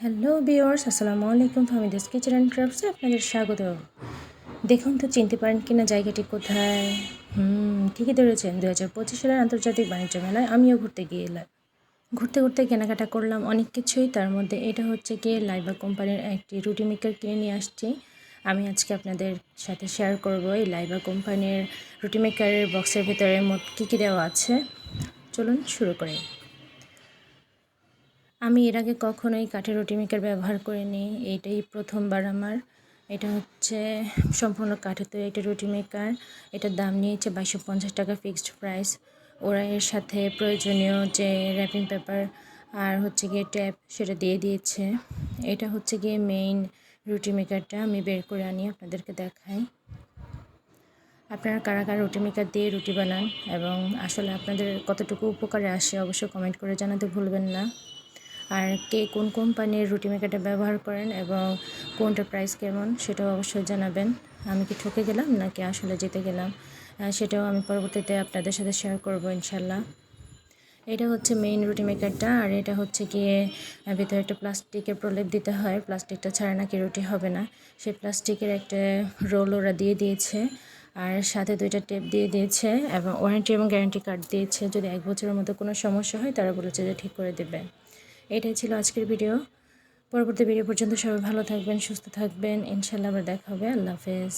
Hello বিওর্স আসসালামু আলাইকুম। ফামিদাস kitchen and ক্রাফটসে আপনাদের স্বাগত। দেখুন তো, চিনতে পারেন কি না জায়গাটি কোথায়? হুম ঠিকই ধরেছেন? দু হাজার পঁচিশ সালের আন্তর্জাতিক বাণিজ্য মেলায় আমিও ঘুরতে গিয়েলাম। ঘুরতে ঘুরতে কেনাকাটা করলাম অনেক কিছুই। তার মধ্যে এটা হচ্ছে গিয়ে লাইবা কোম্পানির একটি রুটি মেকার কিনে নিয়ে আসছি। আমি আজকে আপনাদের সাথে শেয়ার করব এই লাইবা কোম্পানির রুটি মেকারের বক্সের ভেতরে মোট কী কী দেওয়া আছে। চলুন শুরু করি। আমি এর আগে কখনোই কাঠের রুটি মেকার ব্যবহার করিনি এইটাই প্রথমবার আমার। এটা হচ্ছে সম্পূর্ণ কাঠের তৈরি একটা রুটি মেকার। এটার দাম নিয়েছে বাইশশো পঞ্চাশ টাকা ফিক্সড প্রাইস ওরা এর সাথে প্রয়োজনীয় যে র্যাপিং পেপার আর হচ্ছে গিয়ে ট্যাপ সেটা দিয়ে দিয়েছে। এটা হচ্ছে গিয়ে মেইন রুটি মেকারটা, আমি বের করে আনি আপনাদেরকে দেখাই। আপনারা কারা কারা রুটি মেকার দিয়ে রুটি বানান এবং আসলে আপনাদের কতটুকু উপকারে আসে অবশ্যই কমেন্ট করে জানাতে ভুলবেন না। আর কে কোন কোম্পানির রুটি মেকারটা ব্যবহার করেন এবং কোনটা প্রাইস কেমন সেটাও অবশ্যই জানাবেন। আমি কি ঠকে গেলাম নাকি আসলে যেতে গেলাম? সেটাও আমি পরবর্তীতে আপনাদের সাথে শেয়ার করব ইনশাল্লাহ এটা হচ্ছে মেইন রুটি মেকারটা আর এটা হচ্ছে গিয়ে ভিতরে একটা প্লাস্টিকের প্রলেপ দিতে হয়। প্লাস্টিকটা ছাড়া নাকি রুটি হবে না। সেই প্লাস্টিকের একটা রোল ওরা দিয়ে দিয়েছে আর সাথে দুইটা টেপ দিয়ে দিয়েছে এবং ওয়ারেন্টি এবং গ্যারান্টি কার্ড দিয়েছে। যদি এক বছরের মতো কোনো সমস্যা হয় তারা বলেছে যে ঠিক করে দেবে। এটাই ছিল আজকের ভিডিও পরবর্তী ভিডিও পর্যন্ত সবাই ভালো থাকবেন, সুস্থ থাকবেন। ইনশাল্লাহ আবার দেখা হবে। আল্লাহ হাফেজ।